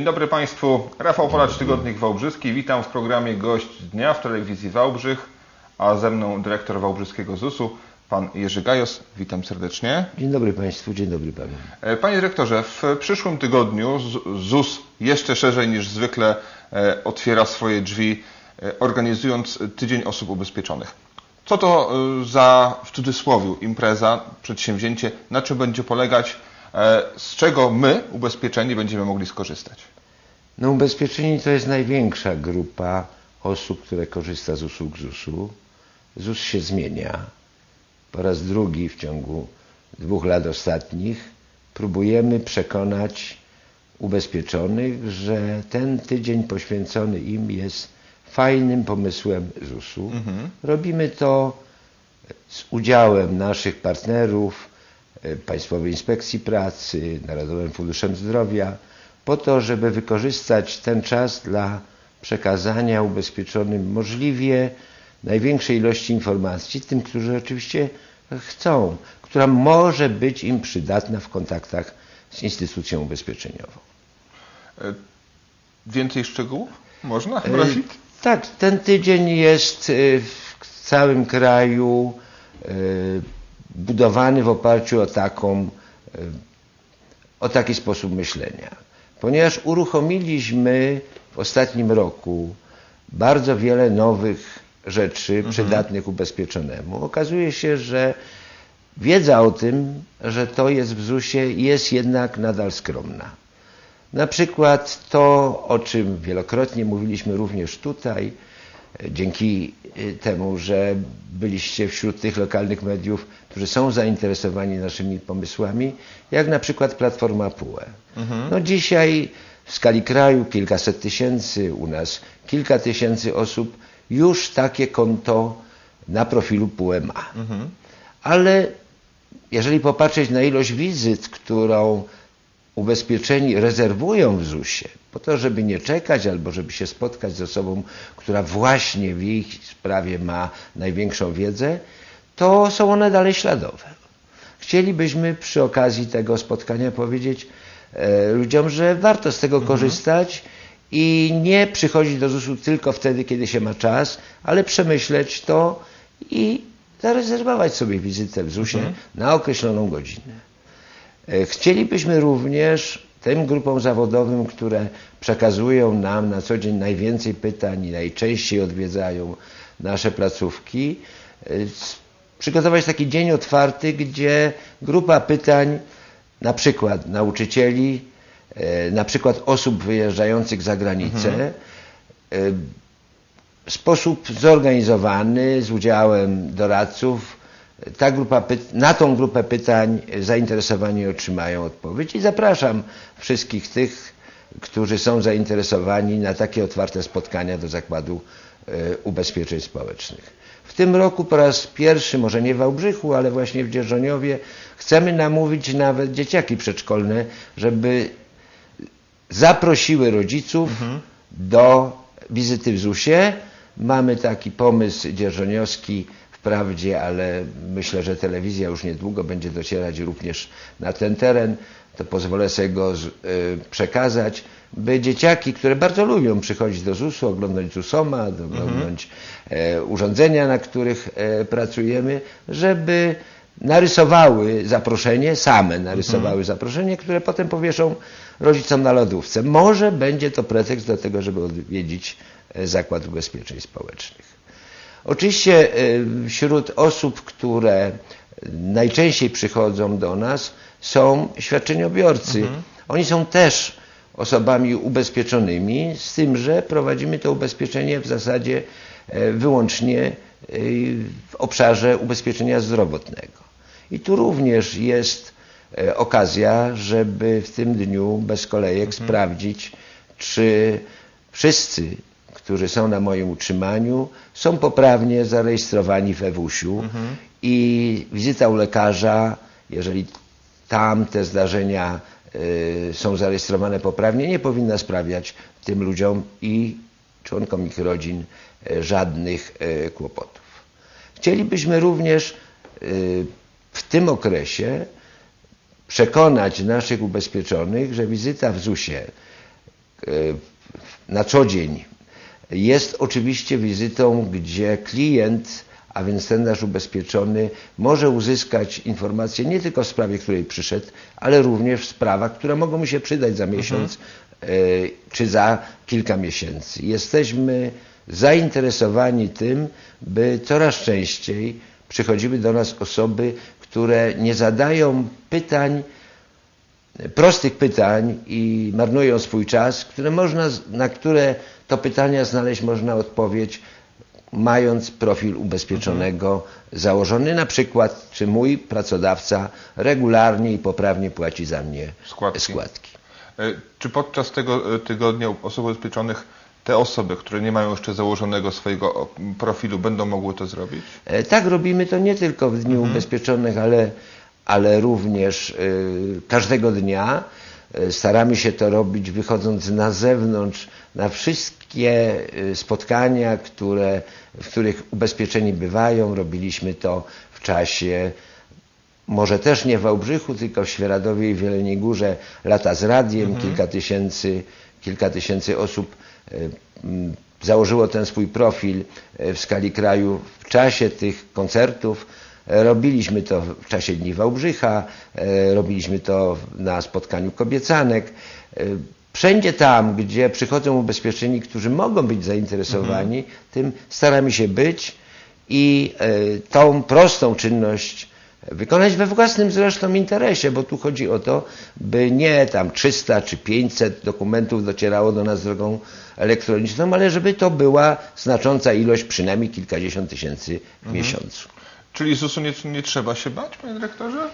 Dzień dobry Państwu. Rafał Polacz, Tygodnik Wałbrzyski. Witam w programie Gość Dnia w telewizji Wałbrzych, a ze mną dyrektor Wałbrzyskiego ZUS-u, pan Jerzy Gajos. Witam serdecznie. Dzień dobry Państwu, dzień dobry Panu. E, Panie dyrektorze, w przyszłym tygodniu ZUS jeszcze szerzej niż zwykle e, otwiera swoje drzwi, e, organizując Tydzień Osób Ubezpieczonych. Co to za, w cudzysłowie, impreza, przedsięwzięcie, na czym będzie polegać, z czego my, ubezpieczeni, będziemy mogli skorzystać? No ubezpieczeni to jest największa grupa osób, które korzysta z usług ZUS-u. ZUS się zmienia. Po raz drugi w ciągu dwóch lat ostatnich próbujemy przekonać ubezpieczonych, że ten tydzień poświęcony im jest fajnym pomysłem ZUS-u. Robimy to z udziałem naszych partnerów, e, Państwowej Inspekcji Pracy, Narodowym Funduszem Zdrowia, po to, żeby wykorzystać ten czas dla przekazania ubezpieczonym możliwie największej ilości informacji, tym, którzy oczywiście chcą, która może być im przydatna w kontaktach z instytucją ubezpieczeniową. Więcej szczegółów? Można E, prosić? Tak, ten tydzień jest e, w całym kraju e, budowany w oparciu o taką, e, o taki sposób myślenia. Ponieważ uruchomiliśmy w ostatnim roku bardzo wiele nowych rzeczy przydatnych ubezpieczonemu, okazuje się, że wiedza o tym, że to jest w ZUS-ie jest jednak nadal skromna. Na przykład to, o czym wielokrotnie mówiliśmy również tutaj, dzięki e, temu, że byliście wśród tych lokalnych mediów, którzy są zainteresowani naszymi pomysłami, jak na przykład Platforma PUE. No dzisiaj w skali kraju kilkaset tysięcy, u nas kilka tysięcy osób już takie konto na profilu PUE ma. Ale jeżeli popatrzeć na ilość wizyt, którą ubezpieczeni rezerwują w ZUS-ie, po to, żeby nie czekać albo żeby się spotkać z osobą, która właśnie w ich sprawie ma największą wiedzę, to są one dalej śladowe. Chcielibyśmy przy okazji tego spotkania powiedzieć e, ludziom, że warto z tego korzystać i nie przychodzić do ZUS-u tylko wtedy, kiedy się ma czas, ale przemyśleć to i zarezerwować sobie wizytę w ZUS-ie na określoną godzinę. E, Chcielibyśmy również tym grupom zawodowym, które przekazują nam na co dzień najwięcej pytań i najczęściej odwiedzają nasze placówki, e, przygotować taki dzień otwarty, gdzie grupa pytań, na przykład nauczycieli, e, na przykład osób wyjeżdżających za granicę, e, w sposób zorganizowany, z udziałem doradców, ta grupa na tą grupę pytań zainteresowani otrzymają odpowiedź i zapraszam wszystkich tych, którzy są zainteresowani na takie otwarte spotkania do Zakładu e, Ubezpieczeń Społecznych. W tym roku po raz pierwszy, może nie w Wałbrzychu, ale właśnie w Dzierżoniowie, chcemy namówić nawet dzieciaki przedszkolne, żeby zaprosiły rodziców do wizyty w ZUS-ie. Mamy taki pomysł dzierżoniowski wprawdzie, ale myślę, że telewizja już niedługo będzie docierać również na ten teren. To pozwolę sobie go y, przekazać, by dzieciaki, które bardzo lubią przychodzić do ZUS-u, oglądać ZUSOMA, oglądać e, urządzenia, na których e, pracujemy, żeby narysowały zaproszenie, same narysowały zaproszenie, które potem powieszą rodzicom na lodówce. Może będzie to pretekst do tego, żeby odwiedzić e, Zakład Ubezpieczeń Społecznych. Oczywiście e, wśród osób, które najczęściej przychodzą do nas są świadczeniobiorcy. Oni są też osobami ubezpieczonymi, z tym, że prowadzimy to ubezpieczenie w zasadzie e, wyłącznie e, w obszarze ubezpieczenia zdrowotnego. I tu również jest okazja, żeby w tym dniu bez kolejek sprawdzić, czy wszyscy, którzy są na moim utrzymaniu, są poprawnie zarejestrowani w EWUS-u i wizyta u lekarza, jeżeli tam te zdarzenia y, są zarejestrowane poprawnie, nie powinna sprawiać tym ludziom i członkom ich rodzin y, żadnych y, kłopotów. Chcielibyśmy również y, w tym okresie przekonać naszych ubezpieczonych, że wizyta w ZUS-ie na co dzień jest oczywiście wizytą, gdzie klient, a więc ten nasz ubezpieczony, może uzyskać informacje nie tylko w sprawie, której przyszedł, ale również w sprawach, które mogą mu się przydać za miesiąc mhm. czy za kilka miesięcy. Jesteśmy zainteresowani tym, by coraz częściej przychodziły do nas osoby, które nie zadają pytań, prostych pytań i marnują swój czas, które można, na które to pytania znaleźć można odpowiedź, mając profil ubezpieczonego założony, na przykład, czy mój pracodawca regularnie i poprawnie płaci za mnie składki. składki. E, czy podczas tego e, tygodnia osób ubezpieczonych te osoby, które nie mają jeszcze założonego swojego profilu, będą mogły to zrobić? E, tak, robimy to nie tylko w Dniu mhm. Ubezpieczonych, ale, ale również y, każdego dnia. Y, staramy się to robić wychodząc na zewnątrz, na wszystkie y, spotkania, które, w których ubezpieczeni bywają. Robiliśmy to w czasie może też nie w Wałbrzychu, tylko w Świeradowie i w Jeleniej Górze, lata z radiem, mhm. kilka, tysięcy, kilka tysięcy osób założyło ten swój profil w skali kraju w czasie tych koncertów. Robiliśmy to w czasie Dni Wałbrzycha, robiliśmy to na spotkaniu kobiecanek. Wszędzie tam, gdzie przychodzą ubezpieczeni, którzy mogą być zainteresowani, mhm. tym staramy się być i tą prostą czynność wykonać we własnym zresztą interesie, bo tu chodzi o to, by nie tam 300 czy 500 dokumentów docierało do nas drogą elektroniczną, ale żeby to była znacząca ilość, przynajmniej kilkadziesiąt tysięcy w mhm. miesiącu. Czyli ZUS-u nie, nie trzeba się bać, panie dyrektorze?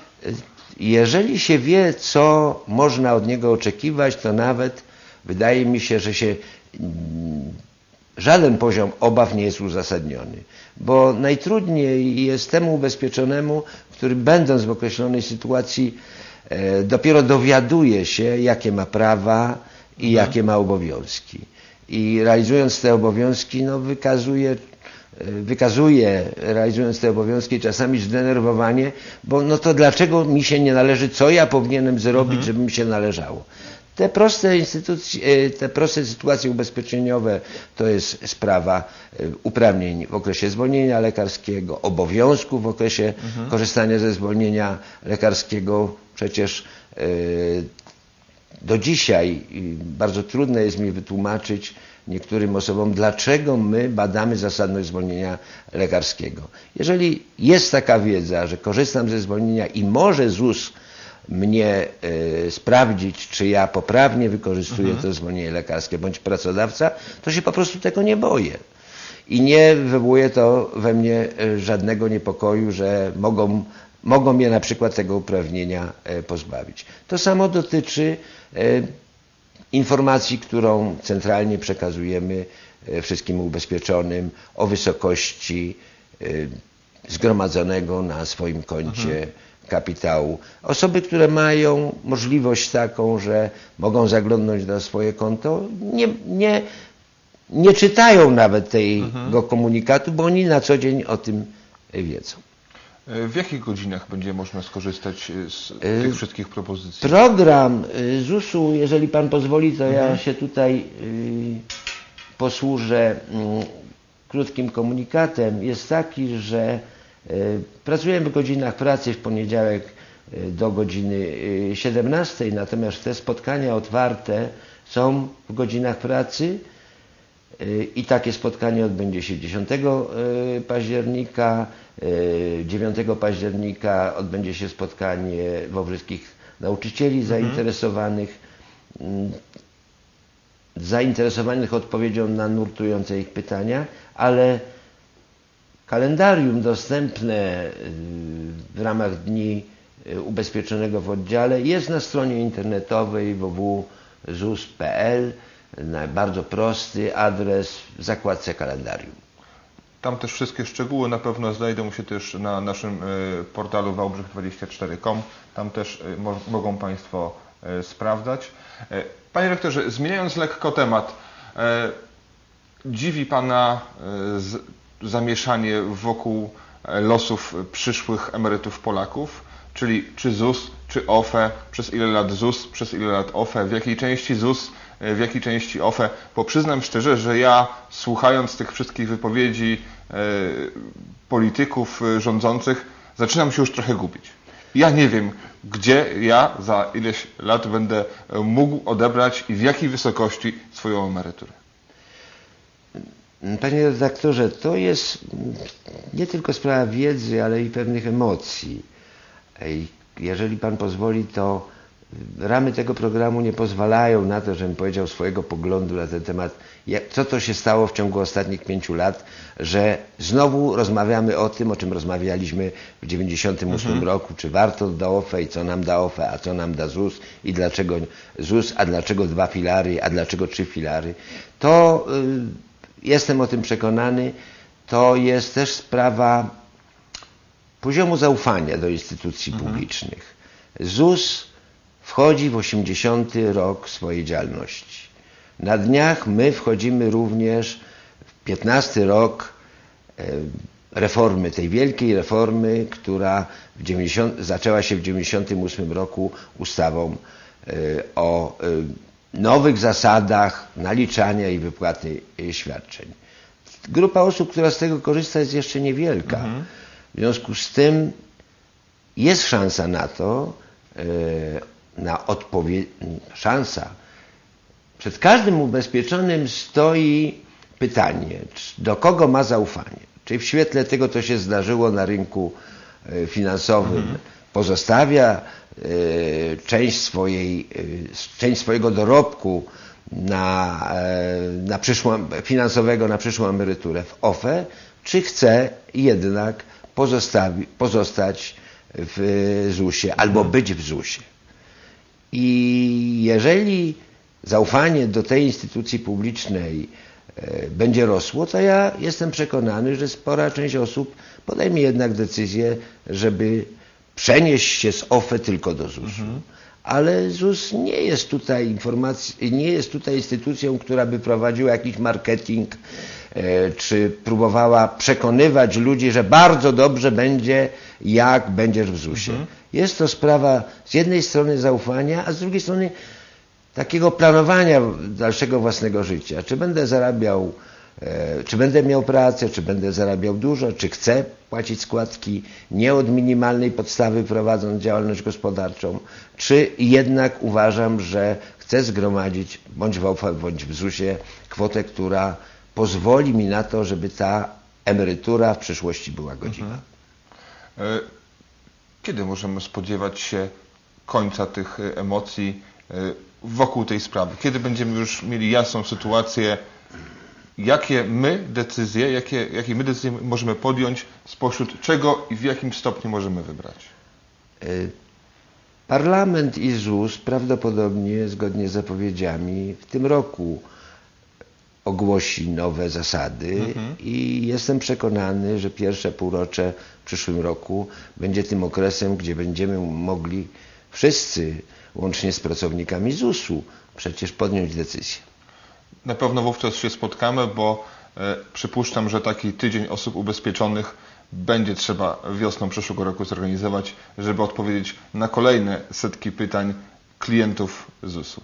Jeżeli się wie, co można od niego oczekiwać, to nawet wydaje mi się, że się żaden poziom obaw nie jest uzasadniony, bo najtrudniej jest temu ubezpieczonemu, który będąc w określonej sytuacji e, dopiero dowiaduje się, jakie ma prawa i mhm. jakie ma obowiązki. I realizując te obowiązki, no wykazuje wykazuje, realizując te obowiązki, czasami zdenerwowanie, bo no to dlaczego mi się nie należy, co ja powinienem zrobić, mhm. żeby mi się należało. Te proste, instytucje, e, te proste sytuacje ubezpieczeniowe to jest sprawa e, uprawnień w okresie zwolnienia lekarskiego, obowiązków w okresie mhm. korzystania ze zwolnienia lekarskiego. Przecież do dzisiaj bardzo trudno jest mi wytłumaczyć niektórym osobom, dlaczego my badamy zasadność zwolnienia lekarskiego. Jeżeli jest taka wiedza, że korzystam ze zwolnienia i może ZUS mnie y, sprawdzić, czy ja poprawnie wykorzystuję mhm. to zwolnienie lekarskie, bądź pracodawca, to się po prostu tego nie boję. I nie wywołuje to we mnie e, żadnego niepokoju, że mogą, mogą mnie na przykład tego uprawnienia y, pozbawić. To samo dotyczy y, informacji, którą centralnie przekazujemy wszystkim ubezpieczonym o wysokości zgromadzonego na swoim koncie mhm kapitału. Osoby, które mają możliwość taką, że mogą zaglądnąć na swoje konto, nie, nie, nie czytają nawet tego mhm. komunikatu, bo oni na co dzień o tym wiedzą. W jakich godzinach będzie można skorzystać z y, tych wszystkich propozycji? Program y, ZUS-u, jeżeli Pan pozwoli, to mhm. ja się tutaj posłużę mm, krótkim komunikatem. Jest taki, że E, pracujemy w godzinach pracy w poniedziałek e, do godziny 17, e, natomiast te spotkania otwarte są w godzinach pracy i takie spotkanie odbędzie się 10 października. 9 października odbędzie się spotkanie wawrzyskich nauczycieli mhm. zainteresowanych mm, zainteresowanych odpowiedzią na nurtujące ich pytania, ale Kalendarium dostępne y, w ramach Dni y, Ubezpieczonego w oddziale jest na stronie internetowej www.zus.pl. Bardzo prosty adres w zakładce kalendarium. Tam też wszystkie szczegóły na pewno znajdą się też na naszym y, portalu wałbrzych24.com. Tam też mogą Państwo sprawdzać. Panie rektorze, zmieniając lekko temat, dziwi Pana zamieszanie wokół e, losów przyszłych emerytów Polaków, czyli czy ZUS, czy OFE, przez ile lat ZUS, przez ile lat OFE, w jakiej części ZUS e, w jakiej części OFE, bo przyznam szczerze, że ja słuchając tych wszystkich wypowiedzi e, polityków e, rządzących, zaczynam się już trochę gubić. Ja nie wiem, gdzie ja za ileś lat będę mógł odebrać i w jakiej wysokości swoją emeryturę. Panie redaktorze, to jest nie tylko sprawa wiedzy, ale i pewnych emocji. Jeżeli pan pozwoli, to ramy tego programu nie pozwalają na to, żebym powiedział swojego poglądu na ten temat, co to się stało w ciągu ostatnich pięciu lat, że znowu rozmawiamy o tym, o czym rozmawialiśmy w 98 mhm. roku, czy warto da OFE i co nam da OFE, a co nam da ZUS i dlaczego ZUS, a dlaczego dwa filary, a dlaczego trzy filary. To y, jestem o tym przekonany, to jest też sprawa poziomu zaufania do instytucji mhm. publicznych. ZUS wchodzi w 80 rok swojej działalności. Na dniach my wchodzimy również w 15 rok e, reformy, tej wielkiej reformy, która 90, zaczęła się w 98 roku ustawą e, o e, nowych zasadach naliczania i wypłaty świadczeń. Grupa osób, która z tego korzysta jest jeszcze niewielka. Mhm. W związku z tym jest szansa na to, na odpowiedź, szansa. Przed każdym ubezpieczonym stoi pytanie, do kogo ma zaufanie. Czy w świetle tego, co się zdarzyło na rynku e, finansowym, mhm. pozostawia e, część, swojej, e, część swojego dorobku na, na przyszłą, finansowego na przyszłą emeryturę w OFE, czy chce jednak pozostać w ZUS-ie albo mhm. być w ZUS-ie. I jeżeli zaufanie do tej instytucji publicznej e, będzie rosło, to ja jestem przekonany, że spora część osób podejmie jednak decyzję, żeby przenieść się z OFE tylko do ZUS-u. Mhm. Ale ZUS nie jest tutaj informacji, nie jest tutaj instytucją, która by prowadziła jakiś marketing, e, czy próbowała przekonywać ludzi, że bardzo dobrze będzie, jak będziesz w ZUS-ie. Mhm. Jest to sprawa z jednej strony zaufania, a z drugiej strony takiego planowania dalszego własnego życia. Czy będę zarabiał, e, czy będę miał pracę, czy będę zarabiał dużo, czy chcę płacić składki nie od minimalnej podstawy prowadząc działalność gospodarczą, czy jednak uważam, że chcę zgromadzić bądź w OFE, bądź w ZUS-ie kwotę, która pozwoli mi na to, żeby ta emerytura w przyszłości była godziwa. Mhm. Kiedy możemy spodziewać się końca tych e, emocji e, wokół tej sprawy? Kiedy będziemy już mieli jasną sytuację, jakie my decyzje, jakie, jakie my decyzje możemy podjąć, spośród czego i w jakim stopniu możemy wybrać? E, Parlament i ZUS prawdopodobnie, zgodnie z zapowiedziami, w tym roku ogłosi nowe zasady mhm. i jestem przekonany, że pierwsze półrocze przyszłym roku będzie tym okresem, gdzie będziemy mogli wszyscy, łącznie z pracownikami ZUS-u, przecież podjąć decyzję. Na pewno wówczas się spotkamy, bo e, przypuszczam, że taki tydzień osób ubezpieczonych będzie trzeba wiosną przyszłego roku zorganizować, żeby odpowiedzieć na kolejne setki pytań klientów ZUS-u.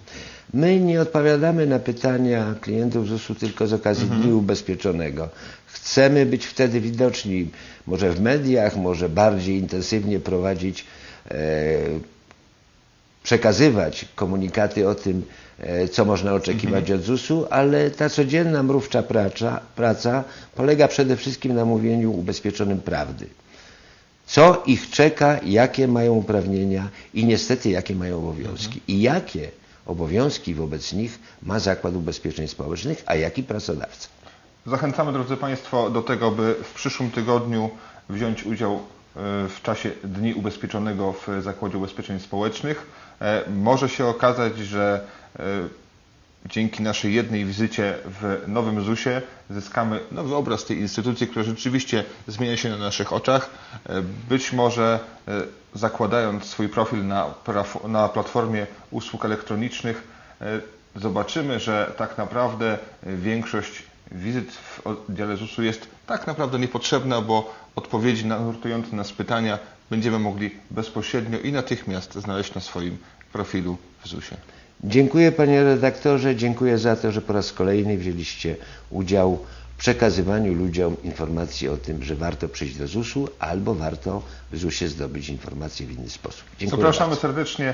My nie odpowiadamy na pytania klientów ZUS-u tylko z okazji mhm. Dnia Ubezpieczonego. Chcemy być wtedy widoczni, może w mediach, może bardziej intensywnie prowadzić, e, przekazywać komunikaty o tym, e, co można oczekiwać mhm. od ZUS-u, ale ta codzienna mrówcza praca, praca polega przede wszystkim na mówieniu ubezpieczonym prawdy co ich czeka, jakie mają uprawnienia i niestety jakie mają obowiązki. I jakie obowiązki wobec nich ma Zakład Ubezpieczeń Społecznych, a jaki pracodawca. Zachęcamy, drodzy Państwo, do tego, by w przyszłym tygodniu wziąć udział e, w czasie Dni Ubezpieczonego w Zakładzie Ubezpieczeń Społecznych. E, może się okazać, że e, dzięki naszej jednej wizycie w Nowym ZUS-ie zyskamy nowy obraz tej instytucji, która rzeczywiście zmienia się na naszych oczach. E, być może e, zakładając swój profil na, na platformie usług elektronicznych, e, zobaczymy, że tak naprawdę większość wizyt w oddziale ZUS-u jest tak naprawdę niepotrzebna, bo odpowiedzi na nurtujące nas pytania będziemy mogli bezpośrednio i natychmiast znaleźć na swoim profilu w ZUS-ie. Dziękuję panie redaktorze, dziękuję za to, że po raz kolejny wzięliście udział w przekazywaniu ludziom informacji o tym, że warto przyjść do ZUS-u albo warto w ZUS-ie zdobyć informacje w inny sposób. Dziękuję Zapraszamy bardzo. serdecznie.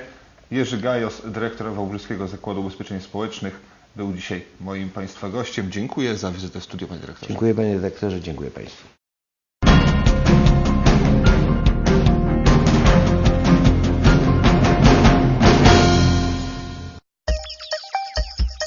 Jerzy Gajos, dyrektor Wałbrzyskiego Zakładu Ubezpieczeń Społecznych, był dzisiaj moim Państwa gościem. Dziękuję za wizytę w studiu, panie dyrektorze. Dziękuję panie redaktorze, dziękuję państwu.